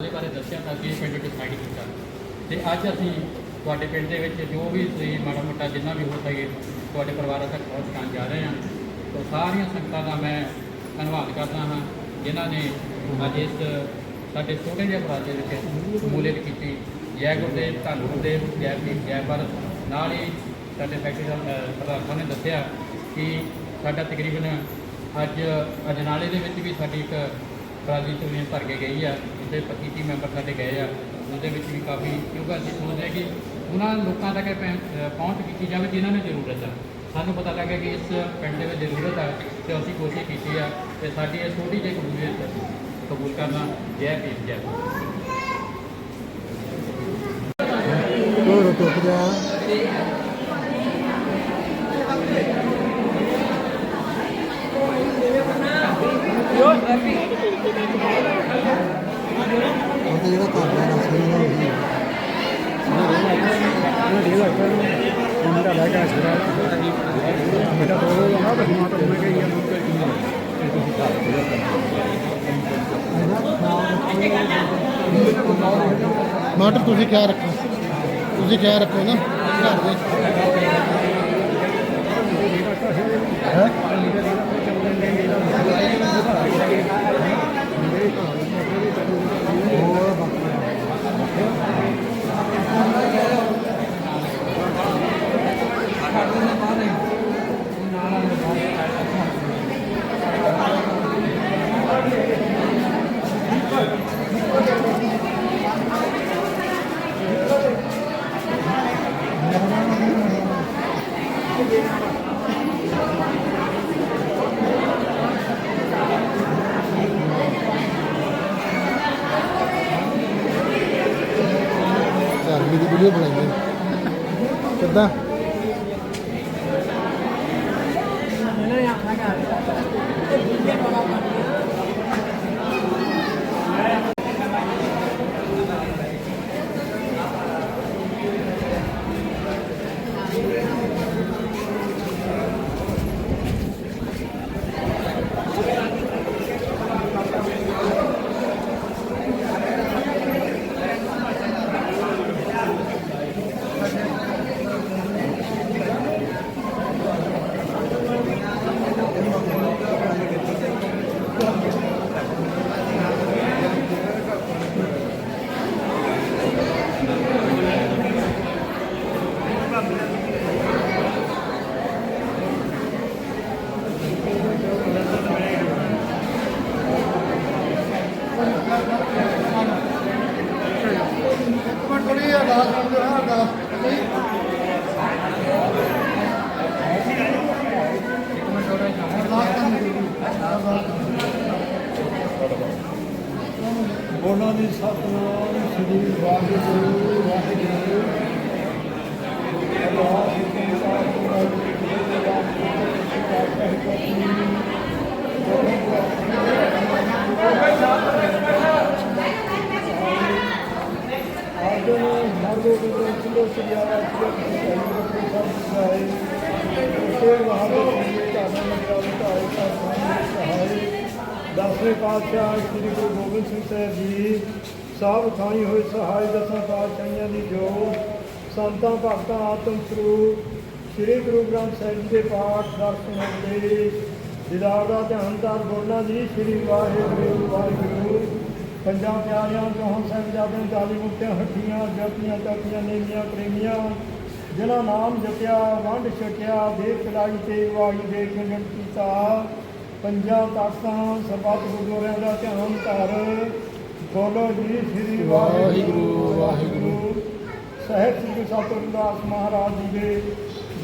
ਦੇ ਬਾਰੇ ਦੱਸਿਆ ਤਾਂ ਕਿ ਇਹ ਪਿੰਡ ਡਿਸਾਈਡ ਕੀਤਾ। ਤੇ ਅੱਜ ਅਸੀਂ ਤੁਹਾਡੇ ਪਿੰਡ ਦੇ ਵਿੱਚ ਜੋ ਵੀ ਤੁਸੀਂ ਮਾੜਾ ਮੋਟਾ ਜਿੰਨਾ ਵੀ ਹੋ ਸਕੇ ਤੁਹਾਡੇ ਪਰਿਵਾਰਾਂ ਤੱਕ ਪਹੁੰਚਾਉਣ ਜਾ ਰਹੇ ਹਾਂ। ਤਾਂ ਸਾਰੀਆਂ ਸੰਗਤਾਂ ਦਾ ਮੈਂ ਧੰਨਵਾਦ ਕਰਦਾ ਹਾਂ ਜਿਨ੍ਹਾਂ ਨੇ ਅੱਜ ਇਸ ਸਾਡੇ ਛੋਟੇ ਜਿਹੇ ਭਰਾ ਦੇ ਵਿੱਚ ਸ਼ਮੂਲੀਅਤ ਕੀਤੀ। ਜੈ ਗੁਰਦੇਵ ਧੰਨ ਗੁਰਦੇਵ ਜੈ ਭੀਮ ਜੈ ਭਾਰਤ। ਨਾਲ ਹੀ ਸਾਡੇ ਫੈਕਟਰੀ ਸਾਹਿਬ, ਪ੍ਰਧਾਨ ਸਾਹਿਬ ਨੇ ਦੱਸਿਆ ਕਿ ਸਾਡਾ ਤਕਰੀਬਨ ਅੱਜ ਅਜਨਾਲੇ ਦੇ ਵਿੱਚ ਵੀ ਸਾਡੀ ਇੱਕ ਬਰਾਜ਼ੀਲ ਟੂਰਨਾਮੈਂਟ ਭਰ ਕੇ ਗਈ ਆ ਉਹਦੇ 25 ਤੀਹ ਮੈਂਬਰ ਸਾਡੇ ਗਏ ਆ। ਉਹਦੇ ਵਿੱਚ ਵੀ ਕਾਫੀ ਕਿਉਂਕਿ ਅਸੀਂ ਸੋਚਦੇ ਹਾਂ ਕਿ ਉਹਨਾਂ ਲੋਕਾਂ ਤੱਕ ਇਹ ਪਹੁੰਚ ਕੀਤੀ ਜਾਵੇ ਜਿਨ੍ਹਾਂ ਨੂੰ ਜ਼ਰੂਰਤ ਆ। ਸਾਨੂੰ ਪਤਾ ਲੱਗਿਆ ਕਿ ਇਸ ਪਿੰਡ ਦੇ ਵਿੱਚ ਜ਼ਰੂਰਤ ਆ ਤੇ ਅਸੀਂ ਕੋਸ਼ਿਸ਼ ਕੀਤੀ ਆ ਤੇ ਸਾਡੀ ਇਹ ਛੋਟੀ ਜਿਹੀ ਕਬੂਲੀਅਤ ਕਬੂਲ ਕਰਨਾ ਜੈ ਭੀਮ, ਜੈ ਭਾਰਤ। ਹੋਰ ਟੁੱਟ ਜਾ ਉਹ ਤਾਂ ਜਿਹੜਾ ਘਰ ਦਾ ਰਸ ਨਹੀਂ ਨਾ ਹੋਈ ਉਹਨਾਂ ਦੇ ਲੱਗ ਪਿਆ ਮੁੰਡਾ ਲੈ ਕੇ ਆਇਆ ਮੇਰਾ ਦੋ ਨਾ ਬਸ ਮਾਤਾ ਮੈਂ ਗਈ ਆ ਮਟਰ ਤੁਸੀਂ ਕਿਆ ਰੱਖੋ? ਤੁਸੀਂ ਕਿਆ ਰੱਖੋ ਨਾ? ਘਰ ਦੇ। ਹੈਂ? すごい。ਘਰ ਦੀ ਵੀਡੀਓ ਬੋਲਾਂ ਦੀ ਸਤਨਾਮ ਸ੍ਰੀ ਵਾਹਿਗੁਰੂ ਵਾਹਿਗੁਰੂ। ਅਰਦਾਸ ਕੀਤੀ ਸਾਧ ਆਜਨ ਮਾਰਗੋ ਦੇ ਚਲੋ ਸ੍ਰੀ ਆਵਾ ਸ੍ਰੀ ਸਹਾਈ ਉਸੇ ਮਹਾਦੇਵ ਜੀ ਦਾ ਨਾਮ ਲਗਾਉ ਤਾਂ ਸਹਾਈ ਦਸਵੇਂ ਪਾਤਸ਼ਾਹ ਸ੍ਰੀ ਗੁਰੂ ਗੋਬਿੰਦ ਸਿੰਘ ਸਾਹਿਬ ਜੀ, ਸਭ ਥਾਈ ਹੋਏ ਸਹਾਇ ਦਸਾਂ ਪਾਤਸ਼ਾਹੀਆਂ ਦੀ ਜੋ ਸੰਤਾਂ, ਭਗਤਾਂ ਆਤਮ ਸਰੂਪ, ਸ੍ਰੀ ਗੁਰੂ ਗ੍ਰੰਥ ਸਾਹਿਬ ਜੀ ਦੇ ਪਾਠ, ਦਰਸ਼ਨ ਹੁੰਦੇ ਦਿਦਾਰ ਦਾ ਧਿਆਨ ਧਰ ਬੋਲਣਾ ਜੀ, ਸ੍ਰੀ ਵਾਹਿਗੁਰੂ ਵਾਹਿਗੁਰੂ। ਪੰਜਾਂ ਪਿਆਰਿਆਂ ਚੌਹਾਂ ਸਾਹਿਬਜ਼ਾਦਿਆਂ ਚਾਲੀ ਮੁਕਤਿਆਂ ਹੱਟੀਆਂ ਜਪੀਆਂ, ਤਪੀਆਂ, ਨੇਮੀਆਂ, ਪ੍ਰੇਮੀਆਂ, ਜਿਨ੍ਹਾਂ ਨਾਮ ਜਪਿਆ, ਵੰਡ ਛਕਿਆ ਦੇਖ ਚੜਾਈ ਤੇ ਵਾਹੀ ਦੇ ਖੰਡਨ ਕੀਤਾ। ਪੰਜਾਂ ਤਾਕਤਾਂ ਸਰਬੱਤ ਗੁਰਦੁਆਰਿਆਂ ਦਾ ਧਿਆਨ ਧਰ। ਬੋਲੋ ਜੀ ਸ੍ਰੀ ਵਾਹਿਗੁਰੂ ਵਾਹਿਗੁਰੂ। ਸਹਿਬ ਸ੍ਰੀ ਸਤਿਗੁਰਦਾਸ ਮਹਾਰਾਜ ਜੀ ਦੇ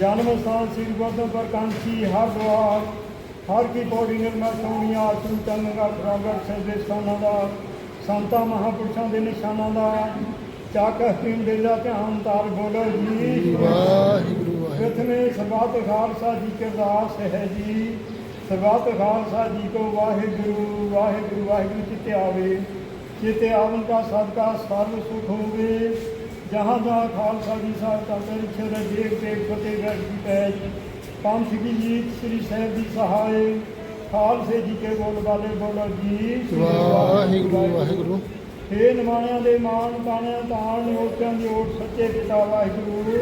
ਜਨਮ ਸਥਾਨ ਸ੍ਰੀ ਗੁਰਦੁਆਰਾ ਕਾਂਚੀ ਹਰਦੁਆਰ ਹਰ ਕੀ ਪੌੜੀ ਨਿਰਮਲ ਸੋਹਣੀਆਂ ਆਸੂ ਚੰਗਾ ਖਰਾਗਰ ਸਹਿਬੇ ਸਥਾਨਾਂ ਦਾ ਸੰਤਾਂ ਮਹਾਪੁਰਸ਼ਾਂ ਦੇ ਨਿਸ਼ਾਨਾਂ ਦਾ। ਚੱਕ ਹਕੀਮ ਦੇ ਦਾ ਧਿਆਨ ਤਾਰ ਬੋਲੋ ਜੀ। ਵਾਹਿਗੁਰੂ ਵਾਹਿਗੁਰੂ। ਪ੍ਰਥਮੇ ਸਰਬੱਤ ਖਾਲਸਾ ਜੀ ਕੇ ਦਾਸ ਹੈ ਜੀ। ਸਰਬੱਤ ਖਾਲਸਾ ਜੀ ਕੋ ਵਾਹਿਗੁਰੂ ਵਾਹਿਗੁਰੂ ਵਾਹਿਗੁਰੂ ਚਿਤੇ ਆਵੇ। ਚਿਤੇ ਆਵਨ ਕਾ ਸਦਕਾ ਸਰਬ ਸੁਖ ਹੋਵੇ। ਜਹਾਂ ਜਹਾਂ ਖਾਲਸਾ ਜੀ ਸਾਹਿਬ ਦਾ ਚਰਿਛਰ ਦੇਖ ਦੇਖ ਫਤਿਹ ਗੜ ਦੀ ਪੈਜ ਪੰਥ ਕੀ ਜੀਤ ਸ੍ਰੀ ਸਾਹਿਬ ਦੀ ਸਹਾਏ। ਖਾਲਸੇ ਜੀ ਕੇ ਬੋਲ ਵਾਲੇ ਬੋਲੋ ਜੀ। ਵਾਹਿਗੁਰੂ ਵਾਹਿਗੁਰੂ ਹੇ ਨਿਮਾਣਿਆਂ ਦੇ ਮਾਣ ਤਾਣਿਆਂ ਤਾਣ ਨਿਓਚਿਆਂ ਦੀ ਓਟ ਸੱਚੇ ਪਿਤਾ ਵਾਹਿਗੁਰੂ।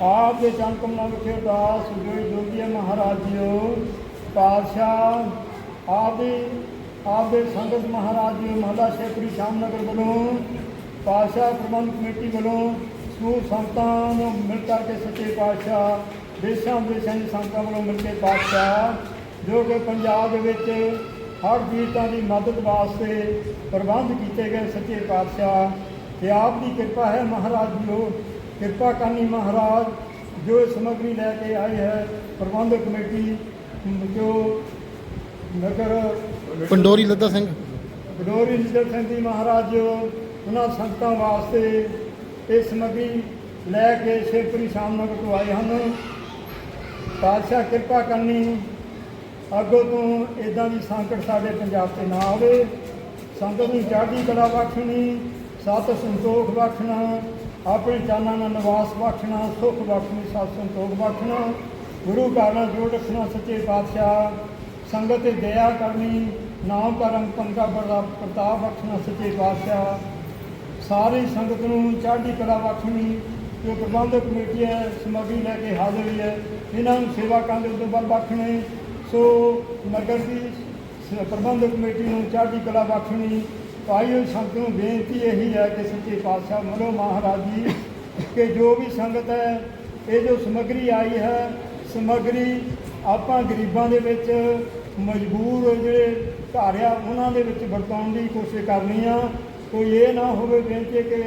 ਆਪ ਦੇ ਚੰਨ ਕਮਲਾਂ ਵਿਖੇ ਅਰਦਾਸ ਜੋ ਜੋਗੀਆ ਮਹਾਰਾਜ ਜੀਓ ਪਾਤਸ਼ਾਹ, ਆਪ ਦੇ ਆਪ ਦੇ ਸੰਗਤ ਮਹਾਰਾਜ ਜੀ ਮਹਲਾ ਸ਼ੇਖਰੀ ਸ਼ਾਮਨਗਰ ਵੱਲੋਂ, ਪਾਤਸ਼ਾਹ ਪ੍ਰਬੰਧ ਕਮੇਟੀ ਵੱਲੋਂ ਸਮੂਹ ਸੰਗਤਾਂ ਨੂੰ ਮਿਲ ਕਰਕੇ ਸੱਚੇ ਪਾਤਸ਼ਾਹ, ਦੇਸ਼ਾਂ ਵਿਦੇਸ਼ਾਂ ਦੀ ਸੰਗਤਾਂ ਵੱਲੋਂ ਮਿਲ ਕੇ ਪਾਤਸ਼ਾਹ, ਜੋ ਕਿ ਪੰਜਾਬ ਦੇ ਵਿੱਚ ਹਰ ਪੀੜਤਾਂ ਦੀ ਮਦਦ ਵਾਸਤੇ ਪ੍ਰਬੰਧ ਕੀਤੇ ਗਏ ਸੱਚੇ ਪਾਤਸ਼ਾਹ, ਤੇ ਆਪ ਦੀ ਕਿਰਪਾ ਹੈ ਮਹਾਰਾਜ ਜੀਓ ਕਿਰਪਾ ਕਰਨੀ ਮਹਾਰਾਜ ਜੋ ਇਹ ਸਮੱਗਰੀ ਲੈ ਕੇ ਆਏ ਹੈ ਪ੍ਰਬੰਧਕ ਕਮੇਟੀ ਜੋ ਨਗਰ ਪੰਡੋਰੀ ਲੱਦਾ ਸਿੰਘ। ਗਡੋਰੀ ਨਿਜਰ ਸਿੰਘ ਜੀ ਮਹਾਰਾਜ ਉਹਨਾਂ ਸੰਗਤਾਂ ਵਾਸਤੇ ਇਹ ਸਮੱਗਰੀ ਲੈ ਕੇ ਸ਼ੇਖਪੁਰੀ ਸ਼ਾਮਨਗਰ ਤੋਂ ਆਏ ਹਨ। ਪਾਤਸ਼ਾਹ ਕਿਰਪਾ ਕਰਨੀ ਅੱਗੋਂ ਤੋਂ ਇਦਾਂ ਦੀ ਸੰਕਟ ਸਾਡੇ ਪੰਜਾਬ ਤੇ ਨਾ ਆਵੇ। ਸੰਗਤ ਨੂੰ ਚੜ੍ਹਦੀ ਕਲਾ ਬਖਸ਼ਣੀ ਸਤ ਸੰਤੋਖ ਬਖਸ਼ਣਾ ਆਪਣੇ ਚਾਨਾਂ ਨਾਲ ਨਿਵਾਸ ਬਖਸ਼ਣਾ, ਸੁਖ ਬਖਸ਼ਣੀ, ਸਤ ਸੰਤੋਖ ਬਖਸ਼ਣਾ, ਗੁਰੂ ਘਰ ਨਾਲ ਜੋੜ ਰੱਖਣਾ, ਸੱਚੇ ਪਾਤਸ਼ਾਹ, ਸੰਗਤ ਤੇ ਦਇਆ ਕਰਨੀ, ਨਾਮ ਕਰਮ ਪੰਗਾ ਪ੍ਰਤਾਪ ਬਖਸ਼ਣਾ, ਸੱਚੇ ਪਾਤਸ਼ਾਹ। ਸਾਰੀ ਸੰਗਤ ਨੂੰ ਚੜ੍ਹਦੀ ਕਲਾ ਬਖਸ਼ਣੀ, ਜੋ ਪ੍ਰਬੰਧਕ ਕਮੇਟੀ ਹੈ, ਸਮੱਗਰੀ ਲੈ ਕੇ ਹਾਜ਼ਰ ਹੋਈ ਹੈ, ਇਹਨਾਂ ਨੂੰ ਸੇਵਾ ਕਰਨ ਦੇ ਉਦੋਂ ਬਾਅਦ ਬਖਸ਼ਣੇ। ਸੋ ਨਗਰ ਦੀ ਪ੍ਰਬੰਧਕ ਕਮੇਟੀ ਨੂੰ ਚੜ੍ਹਦੀ ਕਲਾ ਬਖਸ਼ਣੀ ਭਾਈ ਹੋਈ ਸੰਗਤ ਨੂੰ ਬੇਨਤੀ ਇਹੀ ਹੈ ਕਿ ਸੱਚੇ ਪਾਤਸ਼ਾਹ ਮਨੋ ਮਹਾਰਾਜ ਜੀ, ਕਿ ਜੋ ਵੀ ਸੰਗਤ ਹੈ, ਇਹ ਜੋ ਸਮੱਗਰੀ ਆਈ ਹੈ, ਸਮੱਗਰੀ ਆਪਾਂ ਗਰੀਬਾਂ ਦੇ ਵਿੱਚ, ਮਜਬੂਰ ਜਿਹੜੇ ਘਰ ਆ, ਉਹਨਾਂ ਦੇ ਵਿੱਚ ਵਰਤਾਉਣ ਦੀ ਕੋਸ਼ਿਸ਼ ਕਰਨੀ ਆ। ਕੋਈ ਇਹ ਨਾ ਹੋਵੇ ਬੇਨਤੀ ਕਿ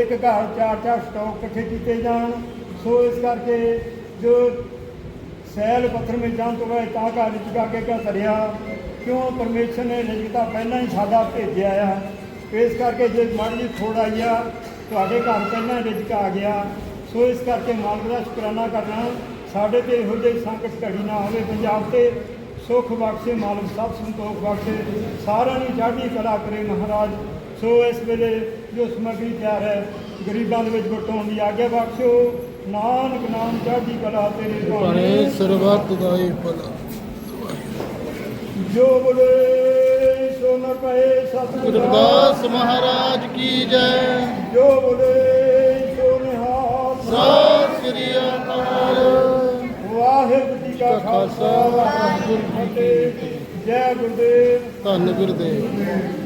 ਇੱਕ ਘਰ ਚਾਰ ਚਾਰ ਸਟਾਕ ਇਕੱਠੇ ਕੀਤੇ ਜਾਣ। ਸੋ ਇਸ ਕਰਕੇ ਜੋ ਸੈਲ ਪੱਥਰ ਵਿੱਚ ਜਾਣ ਤੋਂ ਬਾਅਦ ਤਾਂ ਘਰ ਵਿੱਚ ਜਾ ਕੇ ਕਿਆ ਕਰਿਆ? ਕਿਉਂ ਪਰਮੇਸ਼ਰ ਨੇ ਰਿਜਕਤਾ ਪਹਿਲਾਂ ਹੀ ਸਾਡਾ ਭੇਜਿਆ ਆ? ਇਸ ਕਰਕੇ ਜੇ ਮਨ ਜੀ ਥੋੜਾ ਆ, ਤੁਹਾਡੇ ਘਰ ਪਹਿਲਾਂ ਰਿਜਕ ਆ ਗਿਆ। ਸੋ ਇਸ ਕਰਕੇ ਮਾਲਕ ਦਾ ਸ਼ੁਕਰਾਨਾ ਕਰਨਾ ਸਾਡੇ ਤੇ ਇਹੋ ਜਿਹੀ ਸੰਕਟ ਘੜੀ ਨਾ ਆਵੇ ਪੰਜਾਬ ਤੇ। ਸੁਖ ਬਖਸ਼ੇ ਮਾਲਕ, ਸਭ ਸੰਤੋਖ ਬਖਸ਼ੇ। ਸਾਰਿਆਂ ਨੂੰ ਚੜ੍ਹਦੀ ਕਲਾ ਕਰੇ ਮਹਾਰਾਜ। ਸੋ ਇਸ ਵੇਲੇ ਜੋ ਸਮੱਗਰੀ ਤਿਆਰ ਹੈ, ਗਰੀਬਾਂ ਦੇ ਵਿੱਚ ਵਰਤਾਉਣ ਦੀ ਆਗਿਆ ਬਖਸ਼ੋ। ਨਾਨਕ ਨਾਮ ਚੜ੍ਹਦੀ ਕਲਾ ਤੇਰੇ ਭਾਣੇ ਸਰਬੱਤ ਦਾ ਹੀ ਭਲਾ। ਜੋ ਬੋਲੇ ਸੋ ਨ ਕਹੇ ਸਤਿਗੁਰ ਗੁਰਦਾਸ ਮਹਾਰਾਜ ਕੀ ਜੈ। ਜੋ ਬੋਲੇ ਸੋ ਨਿਹਾਲ ਸਤਿ ਸ੍ਰੀ ਅਕਾਲ। ਵਾਹਿਗੁਰੂ ਜੀ ਕਾ ਖਾਲਸਾ ਵਾਹਿਗੁਰੂ ਜੀ ਕੀ ਫਤਿਹ। ਜੈ ਗੁਰਦੇਵ। ਧੰਨ ਗੁਰਦੇਵ।